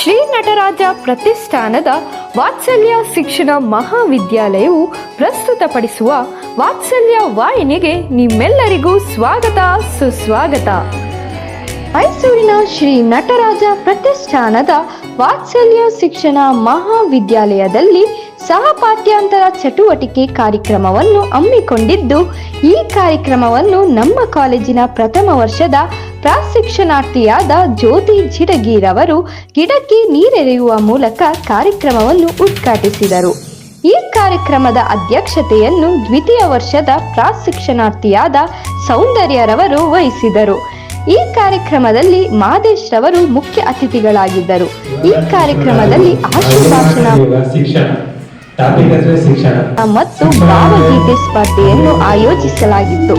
ಶ್ರೀ ನಟರಾಜ ಪ್ರತಿಷ್ಠಾನದ ವಾತ್ಸಲ್ಯ ಶಿಕ್ಷಣ ಮಹಾವಿದ್ಯಾಲಯವು ಪ್ರಸ್ತುತಪಡಿಸುವ ವಾತ್ಸಲ್ಯ ವಾಹಿನಿಗೆ ನಿಮ್ಮೆಲ್ಲರಿಗೂ ಸ್ವಾಗತ, ಸುಸ್ವಾಗತ. ಮೈಸೂರಿನ ಶ್ರೀ ನಟರಾಜ ಪ್ರತಿಷ್ಠಾನದ ವಾತ್ಸಲ್ಯ ಶಿಕ್ಷಣ ಮಹಾವಿದ್ಯಾಲಯದಲ್ಲಿ ಸಹಪಾಠ್ಯಾಂತರ ಚಟುವಟಿಕೆ ಕಾರ್ಯಕ್ರಮವನ್ನು ಹಮ್ಮಿಕೊಂಡಿದ್ದು, ಈ ಕಾರ್ಯಕ್ರಮವನ್ನು ನಮ್ಮ ಕಾಲೇಜಿನ ಪ್ರಥಮ ವರ್ಷದ ಪ್ರಾಶಿಕ್ಷಣಾರ್ಥಿಯಾದ ಜ್ಯೋತಿ ಜಿಡಗೀರವರು ಗಿಡಕ್ಕೆ ನೀರೆರೆಯುವ ಮೂಲಕ ಕಾರ್ಯಕ್ರಮವನ್ನು ಉದ್ಘಾಟಿಸಿದರು. ಈ ಕಾರ್ಯಕ್ರಮದ ಅಧ್ಯಕ್ಷತೆಯನ್ನು ದ್ವಿತೀಯ ವರ್ಷದ ಪ್ರಾಶಿಕ್ಷಣಾರ್ಥಿಯಾದ ಸೌಂದರ್ಯರವರು ವಹಿಸಿದರು. ಈ ಕಾರ್ಯಕ್ರಮದಲ್ಲಿ ಮಾದೇಶ್ ರವರು ಮುಖ್ಯ ಅತಿಥಿಗಳಾಗಿದ್ದರು. ಈ ಕಾರ್ಯಕ್ರಮದಲ್ಲಿ ಆಶುಭಾಷಣ ಮತ್ತು ಭಾವಗೀತೆ ಸ್ಪರ್ಧೆಯನ್ನು ಆಯೋಜಿಸಲಾಗಿತ್ತು.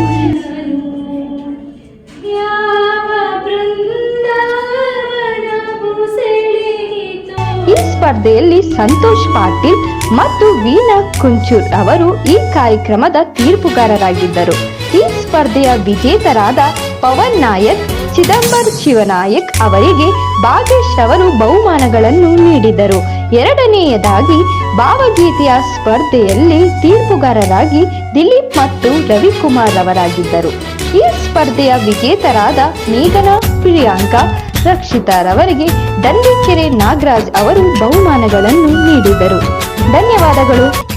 ಸ್ಪರ್ಧೆಯಲ್ಲಿ ಸಂತೋಷ್ ಪಾಟೀಲ್ ಮತ್ತು ವೀಣಾ ಕುಂಚೂರ್ ಅವರು ಈ ಕಾರ್ಯಕ್ರಮದ ತೀರ್ಪುಗಾರರಾಗಿದ್ದರು. ಈ ಸ್ಪರ್ಧೆಯ ವಿಜೇತರಾದ ಪವನ್ ನಾಯಕ್, ಚಿದಂಬರ್ ಶಿವನಾಯಕ್ ಅವರಿಗೆ ಭಾಗೇಶ್ ಅವರು ಬಹುಮಾನಗಳನ್ನು ನೀಡಿದರು. ಎರಡನೆಯದಾಗಿ, ಭಾವಗೀತೆಯ ಸ್ಪರ್ಧೆಯಲ್ಲಿ ತೀರ್ಪುಗಾರರಾಗಿ ದಿಲೀಪ್ ಮತ್ತು ರವಿಕುಮಾರ್ ಅವರಾಗಿದ್ದರು ಈ ಸ್ಪರ್ಧೆಯ ವಿಜೇತರಾದ ಮೇಘನಾ, ಪ್ರಿಯಾಂಕಾ ರಕ್ಷಿತಾರವರಿಗೆ ದಂಡಿಕೆರೆ ನಾಗರಾಜ್ ಅವರು ಬಹುಮಾನಗಳನ್ನು ನೀಡಿದರು. ಧನ್ಯವಾದಗಳು.